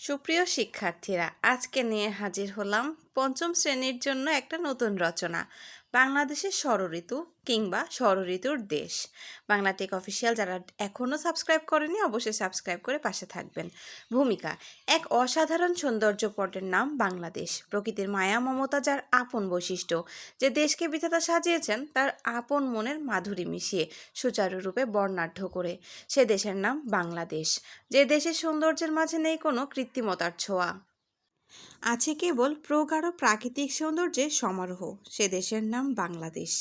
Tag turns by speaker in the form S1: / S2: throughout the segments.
S1: সুপ্রিয় শিক্ষার্থীরা আজকে নিয়ে হাজির হলাম পঞ্চম শ্রেণির জন্য একটা নতুন রচনা। বাংলাদেশের ষড়ঋতু কিংবা ষড়ঋতুর দেশ। বাংলা টেক অফিসিয়াল যারা এখনও সাবস্ক্রাইব করেনি, অবশ্যই সাবস্ক্রাইব করে পাশে থাকবেন। ভূমিকা, এক অসাধারণ সৌন্দর্য পটের নাম বাংলাদেশ। প্রকৃতির মায়া মমতা যার আপন বৈশিষ্ট্য। যে দেশকে বিধাতা সাজিয়েছেন, তার আপন মনের মাধুরী মিশিয়ে সুচারুরূপে বর্ণাঢ্য করে। সে দেশের নাম বাংলাদেশ। যে দেশের সৌন্দর্যের মাঝে নেই কোনো কৃত্রিমতার ছোঁয়া। আছে কেবল প্রগাঢ় প্রাকৃতিক সৌন্দর্যের সমারোহ। সে দেশের নাম বাংলাদেশ।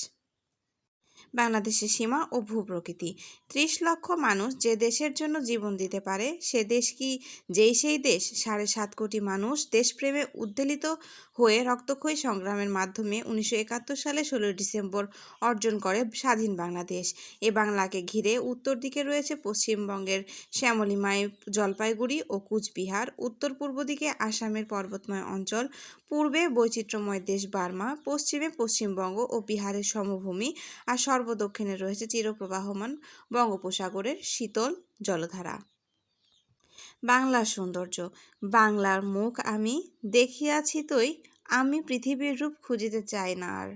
S1: বাংলাদেশের সীমা ও ভূপ্রকৃতি। ত্রিশ লক্ষ মানুষ যে দেশের জন্য জীবন দিতে পারে, সে দেশ কি যেই সেই দেশ? সাড়ে সাত কোটি মানুষ দেশপ্রেমে উদ্বেলিত হয়ে রক্তক্ষয়ী সংগ্রামের মাধ্যমে উনিশশো একাত্তর সালে ষোলোই ডিসেম্বর অর্জন করে স্বাধীন বাংলাদেশ। এ বাংলাকে ঘিরে উত্তর দিকে রয়েছে পশ্চিমবঙ্গের শ্যামলিমাই জলপাইগুড়ি ও কুচবিহার। উত্তর পূর্ব দিকে আসামের পর্বতময় অঞ্চল, পূর্বে বৈচিত্র্যময় দেশ বার্মা, পশ্চিমে পশ্চিমবঙ্গ ও বিহারের সমভূমি। আর সর্বদক্ষিণে রয়েছে চিরপ্রবাহমান বঙ্গোপসাগরের শীতল জলধারা। বাংলার সৌন্দর্য, বাংলার মুখ আমি দেখিয়াছি তৈ, আমি পৃথিবীর রূপ খুঁজিতে চাই না আর।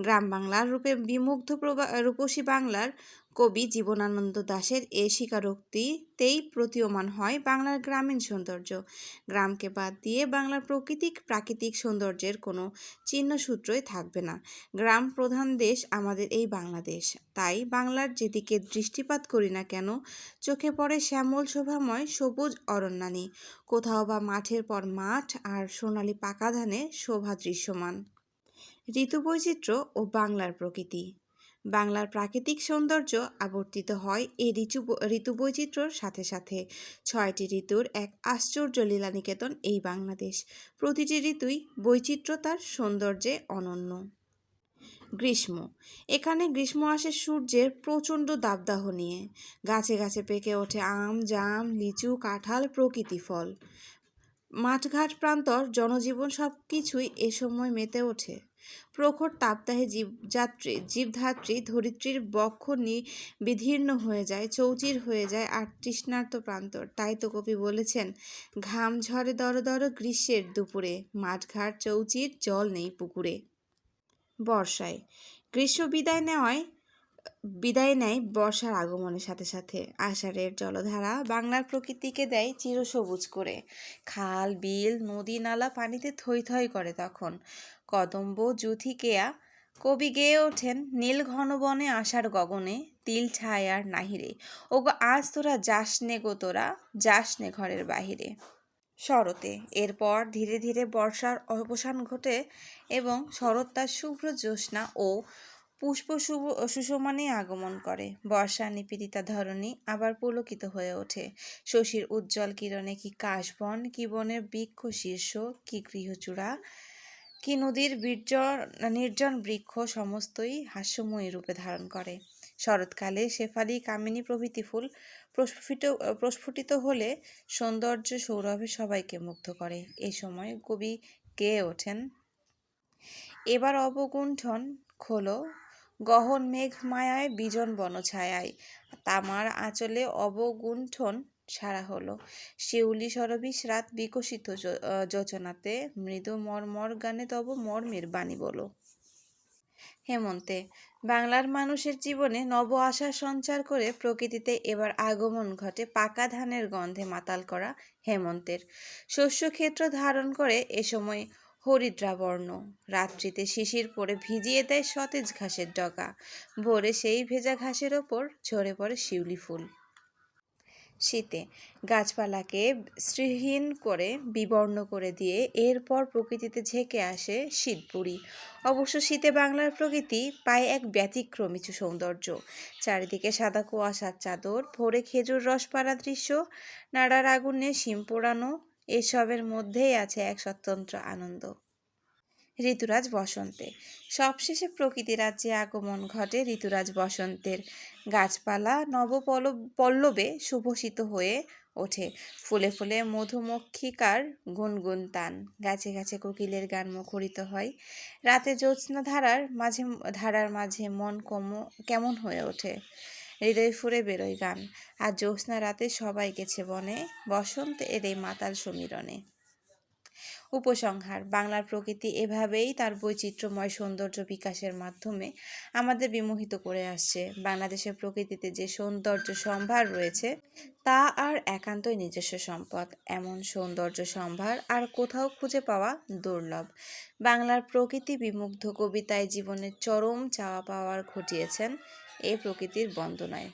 S1: গ্রাম বাংলার রূপে বিমুগ্ধ প্রবা রূপসী বাংলার কবি জীবনানন্দ দাশের এ স্বীকারোক্তিতেই প্রতীয়মান হয় বাংলার গ্রামীণ সৌন্দর্য। গ্রামকে বাদ দিয়ে বাংলার প্রকৃতিক, প্রাকৃতিক সৌন্দর্যের কোনো চিহ্নসূত্রই থাকবে না। গ্রাম প্রধান দেশ আমাদের এই বাংলাদেশ। তাই বাংলার যেদিকে দৃষ্টিপাত করি না কেন, চোখে পড়ে শ্যামল শোভাময় সবুজ অরণ্যানী। কোথাও বা মাঠের পর মাঠ আর সোনালি পাকা ধানে শোভা দৃশ্যমান। ঋতু বৈচিত্র্য ও বাংলার প্রকৃতি। বাংলার প্রাকৃতিক সৌন্দর্য আবর্তিত হয় এই ঋতু ঋতু বৈচিত্র্যর সাথে সাথে। ছয়টি ঋতুর এক আশ্চর্য লীলানিকেতন এই বাংলাদেশ। প্রতিটি ঋতুই বৈচিত্র্য তার সৌন্দর্যে অনন্য। গ্রীষ্ম। এখানে গ্রীষ্ম আসে সূর্যের প্রচণ্ড দাবদাহ নিয়ে। গাছে গাছে পেকে ওঠে আম, জাম, লিচু, কাঁঠাল প্রকৃতি ফল। মাঠঘাট প্রান্তর জনজীবন সব কিছুই এ সময় মেতে ওঠে। প্রখর তাপদাহে জীবযাত্রী, জীবধাত্রী ধরিত্রীর বক্ষ বিধীর্ণ হয়ে যায়, চৌচির হয়ে যায় আর তৃষ্ণার্ত প্রান্তর। তাই তো কবি বলেছেন, ঘাম ঝরে দর গ্রীষ্মের দুপুরে, মাঠঘাট, চৌচির জল নেই পুকুরে। বর্ষায়, গ্রীষ্ম বিদায় নেওয়ায়, বিদায় নেয় বর্ষার আগমনের সাথে সাথে। আষাঢ়ের জলধারা বাংলার প্রকৃতিকে দেয় চিরসবুজ করে। খাল, বিল, নদী, নালা পানিতে থই থই করে তখন। কদম্ব কেয়া কবি গেয়ে ওঠেন নীল ঘন বনে আষাঢ় গগনে, তিল ছায়ার নাহিরে। ও গো আজ তোরা যাস নে গো তোরা, যাস নে ঘরের বাহিরে। শরতে এরপর ধীরে ধীরে বর্ষার অবসান ঘটে এবং শরৎ তার শুভ্র জ্যোৎস্না ও পুষ্প শুভ সুষমানে আগমন করে। বর্ষা নিপীড়িতা ধরণী আবার পুলকিত হয়ে ওঠে। শশীর উজ্জ্বল কিরণে কি কাশবন, কি বনের বৃক্ষ শীর্ষ, কি গৃহচূড়া কি নদীর বীর্য, নির্জন বৃক্ষ সমস্তই হাস্যময়ী রূপে ধারণ করে। শরৎকালে শেফালি কামিনী প্রভৃতি ফুল প্রস্ফুটিত প্রস্ফুটিত হলে সৌন্দর্য সৌরভে সবাইকে মুগ্ধ করে। এ সময় কবি গেয়ে ওঠেন? এবার অবগুণ্ঠন খোলো। গহন মেঘ মায়ায় বিজন বনছায়ায়। তামার আঁচলে অবগুণ্ঠন সারা হলো। শিউলি সরবিশ রাত বিকশিত যোচনাতে মৃদু মর্মর গানে তব মর্মের বাণী বলো। হেমন্তে, বাংলার মানুষের জীবনে নব আশা সঞ্চার করে প্রকৃতিতে এবার আগমন ঘটে পাকা ধানের গন্ধে মাতাল করা। হেমন্তের শস্যক্ষেত্র ধারণ করে এ সময় হরিদ্রাবর্ণ। রাত্রিতে শিশির পরে ভিজিয়ে দেয় সতেজ ঘাসের ডগা। ভোরে সেই ভেজা ঘাসের ওপর ঝরে পড়ে শিউলি ফুল। শীতে গাছপালাকে শ্রীহীন করে, বিবর্ণ করে দিয়ে এরপর প্রকৃতিতে ঝেঁকে আসে শীতপুরি। অবশ্য শীতে বাংলার প্রকৃতি পায় এক ব্যতিক্রমী সৌন্দর্য। চারিদিকে সাদা কুয়াশার চাদর, ভোরে খেজুর রস পাড়া দৃশ্য, নাড়ার আগুনে শিম পোড়ানো, এসবের মধ্যেই আছে এক স্বতন্ত্র আনন্দ। ঋতুরাজ বসন্তে। সবশেষে প্রকৃতি রাজ্যে আগমন ঘটে ঋতুরাজ বসন্তের। গাছপালা নবপল পল্লবে সুভূষিত হয়ে ওঠে। ফুলে ফুলে মধুমক্ষিকার গুনগুন তান। গাছে গাছে কোকিলের গান মুখরিত হয়। রাতে জ্যোৎস্না ধারার মাঝে ধারার মাঝে মন কম, কেমন হয়ে ওঠে। হৃদয় ফুরে বেরোয় গান। আর জ্যোৎস্না রাতে সবাই গেছে বনে। বসন্ত এর এই মাতাল সমীরণে। উপসংহার। বাংলার প্রকৃতি এভাবেই তার বৈচিত্র্যময় সৌন্দর্য বিকাশের মাধ্যমে আমাদের বিমোহিত করে আসছে। বাংলাদেশের প্রকৃতিতে যে সৌন্দর্য সম্ভার রয়েছে, তা আর একান্তই নিজস্ব সম্পদ। এমন সৌন্দর্য সম্ভার আর কোথাও খুঁজে পাওয়া দুর্লভ। বাংলার প্রকৃতি বিমুগ্ধ কবিতায় জীবনের চরম চাওয়া পাওয়ার ঘটিয়েছেন এই প্রকৃতির বন্দনায়।